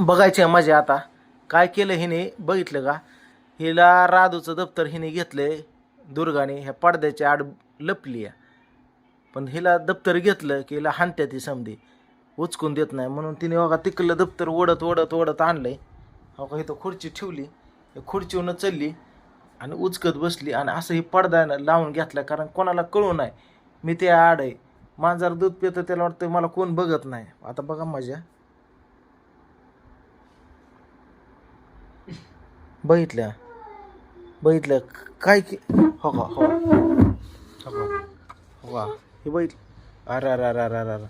बघायची आहे मजा आता. काय केलं हिने? बघितलं का? हिला राधूचं दप्तर हिने घेतलंय दुर्गाने. ह्या पडद्याच्या आड लपली आहे पण हिला दप्तर घेतलं की हिला हाणत्या ती समधी. उचकून देत नाही. म्हणून तिने बघा तिकडलं दप्तर ओढत ओढत ओढत आणलंय. हो का इथं खुर्ची ठेवली. या खुर्चीवरनं चलली आणि उचकत बसली. आणि असं ही पडदा लावून घेतला कारण कोणाला कळू नाही. मी ते आड आहे मांजर दूध पितं त्याला वाटतं मला कोण बघत नाही. आता बघा मजा बघितल्या. बघितलं काय की हो का हो हो का? हो हे बघितलं. अरे अरे अरे अरे अरे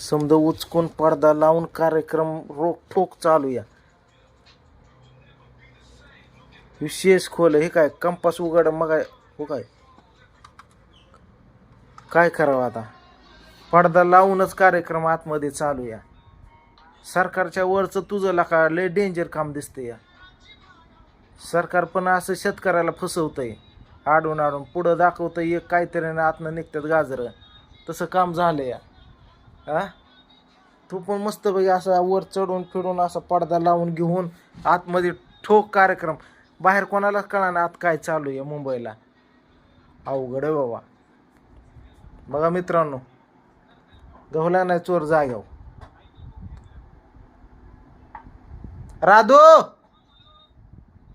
समजा उचकून पडदा लावून कार्यक्रम रोख ठोक चालू या. विशेष खोल हे काय कंपास उघड मग हो काय? काय करावं आता? पडदा लावूनच कार्यक्रम आतमध्ये चालू या. सरकारच्या वरचं तुझं लका लय डेंजर काम दिसतं या. सरकार पण असं शेतकऱ्याला फसवतंय. आडून आडून पुढं दाखवतंय एक काहीतरी आणि आतनं निघतात गाजरं. तसं काम झालं या. हा तू पण मस्त पैकी असा वर चढून फिरून असा पडदा लावून घेऊन आतमध्ये ठोक कार्यक्रम. बाहेर कोणालाच कळा ना आत काय चालू आहे मुंबईला. अवघड आहे बाबा. बघा मित्रांनो गहला नाही चोर जाग्याव Radu!